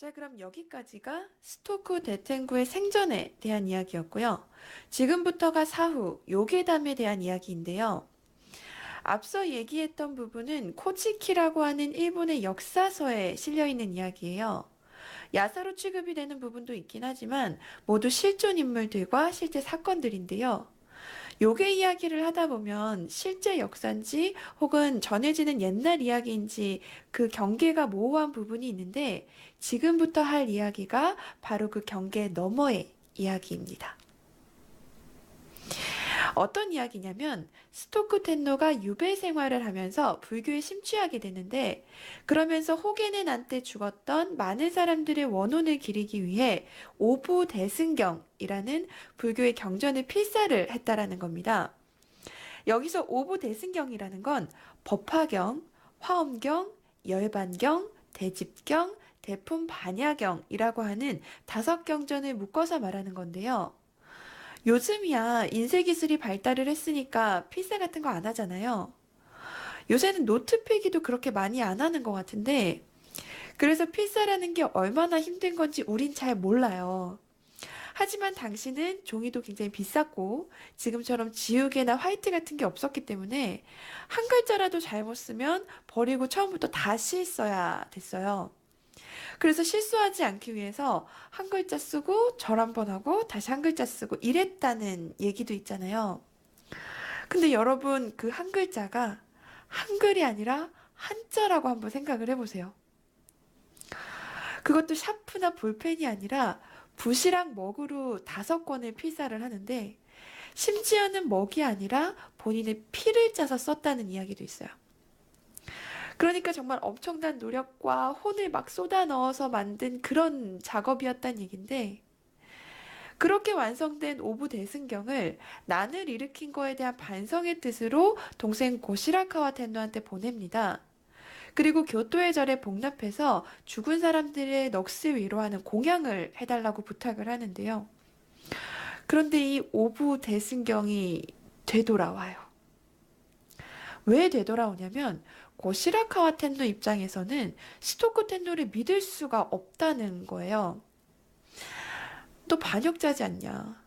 자, 그럼 여기까지가 스토크 대탱구의 생전에 대한 이야기였고요. 지금부터가 사후 요괴담에 대한 이야기인데요. 앞서 얘기했던 부분은 코치키라고 하는 일본의 역사서에 실려 있는 이야기예요. 야사로 취급이 되는 부분도 있긴 하지만 모두 실존 인물들과 실제 사건들인데요. 요괴 이야기를 하다 보면 실제 역사인지 혹은 전해지는 옛날 이야기인지 그 경계가 모호한 부분이 있는데 지금부터 할 이야기가 바로 그 경계 너머의 이야기입니다. 어떤 이야기냐면 스토크 텐노가 유배 생활을 하면서 불교에 심취하게 되는데 그러면서 난때 죽었던 많은 사람들의 원혼을 기리기 위해 오부 대승경이라는 불교의 경전을 필사를 했다라는 겁니다. 여기서 오부 대승경이라는 건 법화경, 화엄경, 열반경, 대집경, 대품 반야경이라고 하는 다섯 경전을 묶어서 말하는 건데요. 요즘이야 인쇄 기술이 발달을 했으니까 필사 같은 거 안 하잖아요. 요새는 노트 필기도 그렇게 많이 안 하는 것 같은데, 그래서 필사라는 게 얼마나 힘든 건지 우린 잘 몰라요. 하지만 당시는 종이도 굉장히 비쌌고, 지금처럼 지우개나 화이트 같은 게 없었기 때문에, 한 글자라도 잘못 쓰면 버리고 처음부터 다시 써야 됐어요. 그래서 실수하지 않기 위해서 한 글자 쓰고 절 한 번 하고 다시 한 글자 쓰고 이랬다는 얘기도 있잖아요. 근데 여러분 그 한 글자가 한글이 아니라 한자라고 한번 생각을 해보세요. 그것도 샤프나 볼펜이 아니라 붓이랑 먹으로 다섯 권을 필사를 하는데 심지어는 먹이 아니라 본인의 피를 짜서 썼다는 이야기도 있어요. 그러니까 정말 엄청난 노력과 혼을 막 쏟아 넣어서 만든 그런 작업이었단 얘긴데, 그렇게 완성된 오부 대승경을 난을 일으킨 거에 대한 반성의 뜻으로 동생 고시라카와 텐노한테 보냅니다. 그리고 교토의 절에 복납해서 죽은 사람들의 넋을 위로하는 공양을 해달라고 부탁을 하는데요. 그런데 이 오부 대승경이 되돌아와요. 왜 되돌아오냐면 고 시라카와 텐노 입장에서는 스토크 텐노를 믿을 수가 없다는 거예요. 너 반역자지 않냐?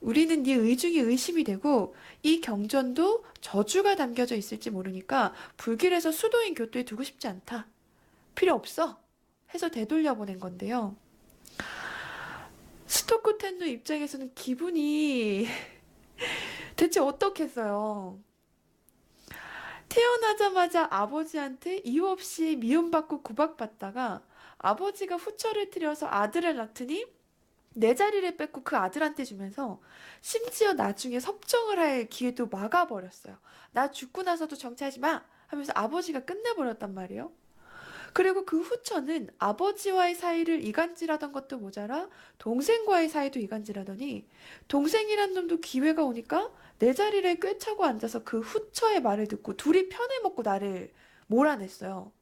우리는 네 의중이 의심이 되고 이 경전도 저주가 담겨져 있을지 모르니까 불길해서 수도인 교토에 두고 싶지 않다. 필요 없어. 해서 되돌려 보낸 건데요. 스토크 텐노 입장에서는 기분이 대체 어떻겠어요? 태어나자마자 아버지한테 이유 없이 미움받고 구박받다가 아버지가 후처를 틀려서 아들을 낳더니 내 자리를 뺏고 그 아들한테 주면서 심지어 나중에 섭정을 할 기회도 막아버렸어요. 나 죽고 나서도 정치하지 마! 하면서 아버지가 끝내버렸단 말이에요. 그리고 그 후처는 아버지와의 사이를 이간질하던 것도 모자라 동생과의 사이도 이간질하더니 동생이란 놈도 기회가 오니까 내 자리를 꿰차고 앉아서 그 후처의 말을 듣고 둘이 편을 먹고 나를 몰아냈어요.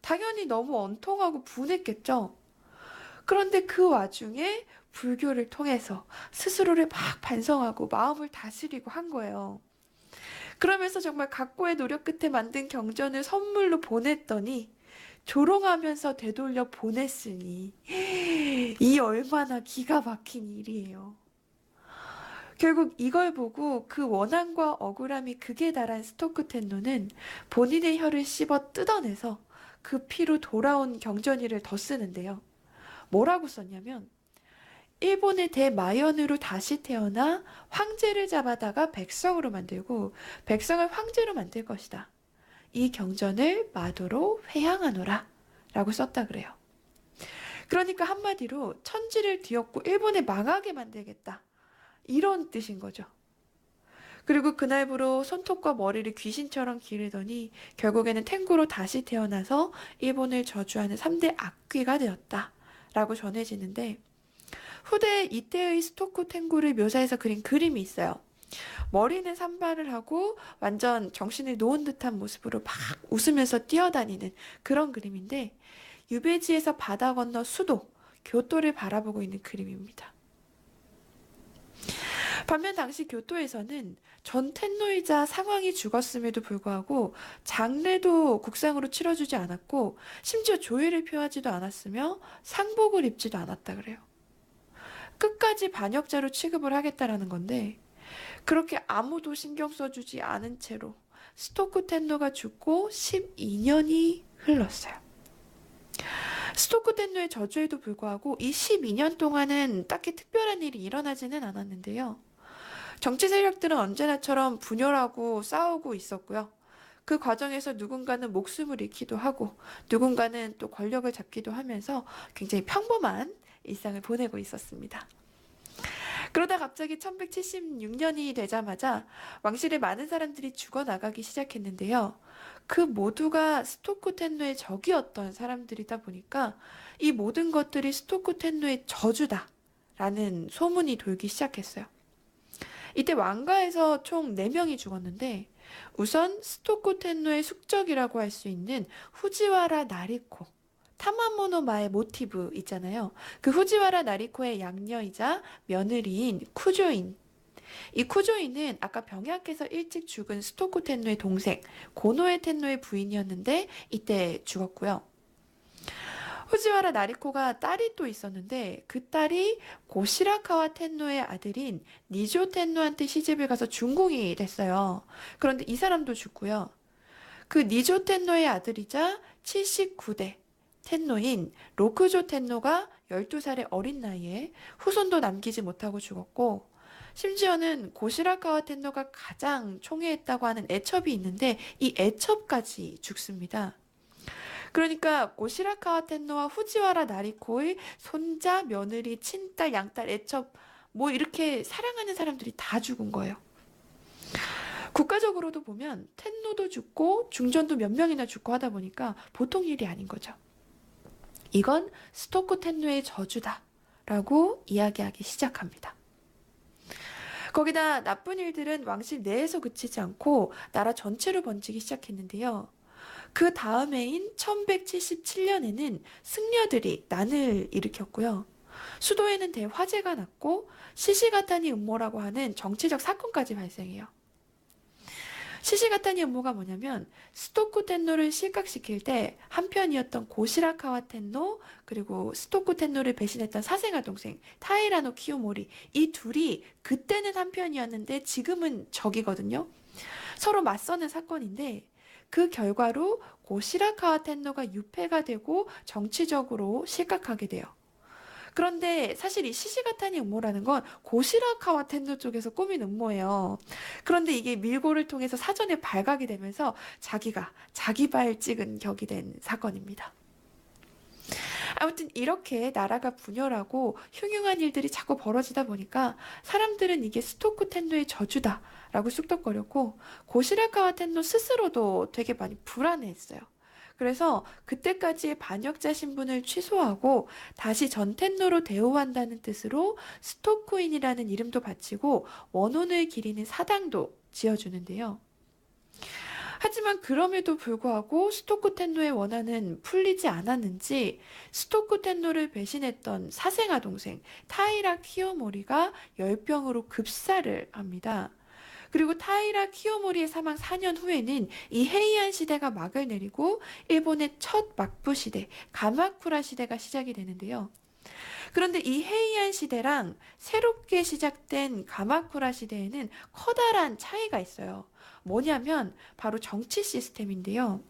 당연히 너무 원통하고 분했겠죠. 그런데 그 와중에 불교를 통해서 스스로를 막 반성하고 마음을 다스리고 한 거예요. 그러면서 정말 각고의 노력 끝에 만든 경전을 선물로 보냈더니 조롱하면서 되돌려 보냈으니 이 얼마나 기가 막힌 일이에요. 결국 이걸 보고 그 원한과 억울함이 극에 달한 스토크 텐노는 본인의 혀를 씹어 뜯어내서 그 피로 돌아온 경전이를 더 쓰는데요. 뭐라고 썼냐면 일본의 대마연으로 다시 태어나 황제를 잡아다가 백성으로 만들고 백성을 황제로 만들 것이다. 이 경전을 마도로 회양하노라 라고 썼다 그래요. 그러니까 한마디로 천지를 뒤엎고 일본을 망하게 만들겠다. 이런 뜻인 거죠. 그리고 그날부로 손톱과 머리를 귀신처럼 기르더니 결국에는 탱구로 다시 태어나서 일본을 저주하는 3대 악귀가 되었다. 라고 전해지는데 후대 이때의 스토크 탱구를 묘사해서 그린 그림이 있어요. 머리는 산발을 하고 완전 정신을 놓은 듯한 모습으로 막 웃으면서 뛰어다니는 그런 그림인데 유배지에서 바다 건너 수도, 교토를 바라보고 있는 그림입니다. 반면 당시 교토에서는 전 텐노이자 상황이 죽었음에도 불구하고 장례도 국상으로 치러주지 않았고 심지어 조의를 표하지도 않았으며 상복을 입지도 않았다 그래요. 끝까지 반역자로 취급을 하겠다라는 건데 그렇게 아무도 신경 써주지 않은 채로 스토크 텐노가 죽고 12년이 흘렀어요. 스토크 텐노의 저주에도 불구하고 이 12년 동안은 딱히 특별한 일이 일어나지는 않았는데요. 정치 세력들은 언제나처럼 분열하고 싸우고 있었고요. 그 과정에서 누군가는 목숨을 잃기도 하고 누군가는 또 권력을 잡기도 하면서 굉장히 평범한 일상을 보내고 있었습니다. 그러다 갑자기 1176년이 되자마자 왕실의 많은 사람들이 죽어나가기 시작했는데요. 그 모두가 스토크 텐노의 적이었던 사람들이다 보니까 이 모든 것들이 스토크 텐노의 저주다 라는 소문이 돌기 시작했어요. 이때 왕가에서 총 4명이 죽었는데 우선 스토크 텐노의 숙적이라고 할 수 있는 후지와라 나리코 타마모노마의 모티브 있잖아요. 그 후지와라 나리코의 양녀이자 며느리인 쿠조인. 이 쿠조인은 아까 병약해서 일찍 죽은 스토쿠 텐노의 동생 고노에 텐노의 부인이었는데 이때 죽었고요. 후지와라 나리코가 딸이 또 있었는데 그 딸이 고시라카와 텐노의 아들인 니조 텐노한테 시집을 가서 중공이 됐어요. 그런데 이 사람도 죽고요. 그 니조 텐노의 아들이자 79대 텐노인 로크조 텐노가 12살의 어린 나이에 후손도 남기지 못하고 죽었고 심지어는 고시라카와 텐노가 가장 총애했다고 하는 애첩이 있는데 이 애첩까지 죽습니다. 그러니까 고시라카와 텐노와 후지와라 나리코의 손자, 며느리, 친딸, 양딸, 애첩 뭐 이렇게 사랑하는 사람들이 다 죽은 거예요. 국가적으로도 보면 텐노도 죽고 중전도 몇 명이나 죽고 하다 보니까 보통 일이 아닌 거죠. 이건 스토크 텐노의 저주다. 라고 이야기하기 시작합니다. 거기다 나쁜 일들은 왕실 내에서 그치지 않고 나라 전체로 번지기 시작했는데요. 그 다음 해인 1177년에는 승려들이 난을 일으켰고요. 수도에는 대화재가 났고 시시가타니 음모라고 하는 정치적 사건까지 발생해요. 시시가타니 음모가 뭐냐면 스토쿠 텐노를 실각시킬 때 한편이었던 고시라카와 텐노 그리고 스토쿠 텐노를 배신했던 사생아 동생 타이라노 키요모리 이 둘이 그때는 한편이었는데 지금은 적이거든요. 서로 맞서는 사건인데 그 결과로 고시라카와 텐노가 유패가 되고 정치적으로 실각하게 돼요. 그런데 사실 이 시시가타니 음모라는 건 고시라카와 텐노 쪽에서 꾸민 음모예요. 그런데 이게 밀고를 통해서 사전에 발각이 되면서 자기가 자기 발 찍은 격이 된 사건입니다. 아무튼 이렇게 나라가 분열하고 흉흉한 일들이 자꾸 벌어지다 보니까 사람들은 이게 스토크 텐노의 저주다라고 쑥덕거렸고 고시라카와 텐노 스스로도 되게 많이 불안해했어요. 그래서 그때까지의 반역자 신분을 취소하고 다시 전텐노로 대우한다는 뜻으로 스토크인이라는 이름도 바치고 원혼을 기리는 사당도 지어주는데요. 하지만 그럼에도 불구하고 스토크 텐노의 원한은 풀리지 않았는지 스토크 텐노를 배신했던 사생아 동생 타이라 키요모리가 열병으로 급사를 합니다. 그리고 타이라 키요모리의 사망 4년 후에는 이 헤이안 시대가 막을 내리고 일본의 첫 막부 시대, 가마쿠라 시대가 시작이 되는데요. 그런데 이 헤이안 시대랑 새롭게 시작된 가마쿠라 시대에는 커다란 차이가 있어요. 뭐냐면 바로 정치 시스템인데요.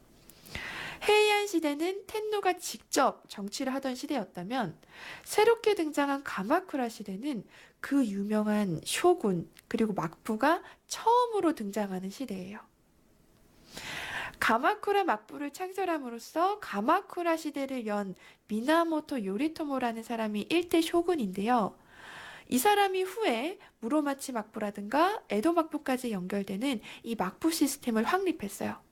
헤이안 시대는 텐노가 직접 정치를 하던 시대였다면 새롭게 등장한 가마쿠라 시대는 그 유명한 쇼군 그리고 막부가 처음으로 등장하는 시대예요. 가마쿠라 막부를 창설함으로써 가마쿠라 시대를 연 미나모토 요리토모라는 사람이 일대 쇼군인데요. 이 사람이 후에 무로마치 막부라든가 에도 막부까지 연결되는 이 막부 시스템을 확립했어요.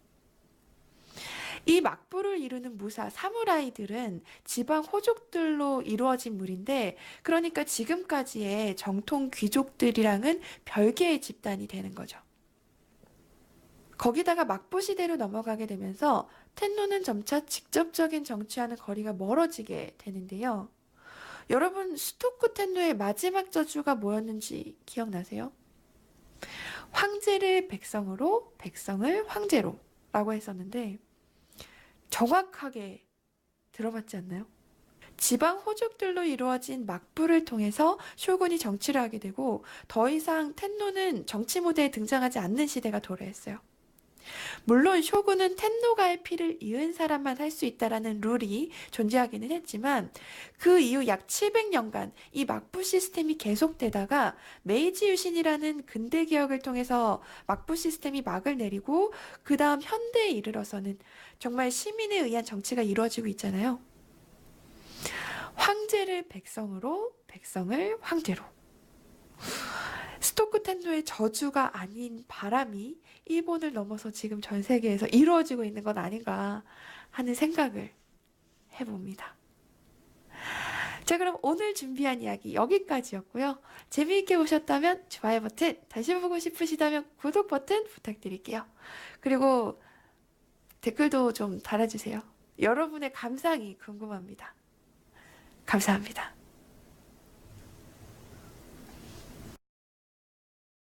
이 막부를 이루는 무사 사무라이들은 지방 호족들로 이루어진 무리인데 그러니까 지금까지의 정통 귀족들이랑은 별개의 집단이 되는 거죠. 거기다가 막부 시대로 넘어가게 되면서 텐노는 점차 직접적인 정치와는 거리가 멀어지게 되는데요. 여러분 스토크 텐노의 마지막 저주가 뭐였는지 기억나세요? 황제를 백성으로, 백성을 황제로 라고 했었는데 정확하게 들어맞지 않나요? 지방 호족들로 이루어진 막부를 통해서 쇼군이 정치를 하게 되고 더 이상 텐노는 정치 무대에 등장하지 않는 시대가 도래했어요. 물론 쇼군은 텐노가의 피를 이은 사람만 할 수 있다라는 룰이 존재하기는 했지만 그 이후 약 700년간 이 막부 시스템이 계속되다가 메이지 유신이라는 근대 개혁을 통해서 막부 시스템이 막을 내리고 그 다음 현대에 이르러서는 정말 시민에 의한 정치가 이루어지고 있잖아요. 황제를 백성으로, 백성을 황제로. 스토크 텐노의 저주가 아닌 바람이 일본을 넘어서 지금 전 세계에서 이루어지고 있는 건 아닌가 하는 생각을 해봅니다. 자, 그럼 오늘 준비한 이야기 여기까지였고요. 재미있게 보셨다면 좋아요 버튼, 다시 보고 싶으시다면 구독 버튼 부탁드릴게요. 그리고 댓글도 좀 달아주세요. 여러분의 감상이 궁금합니다. 감사합니다.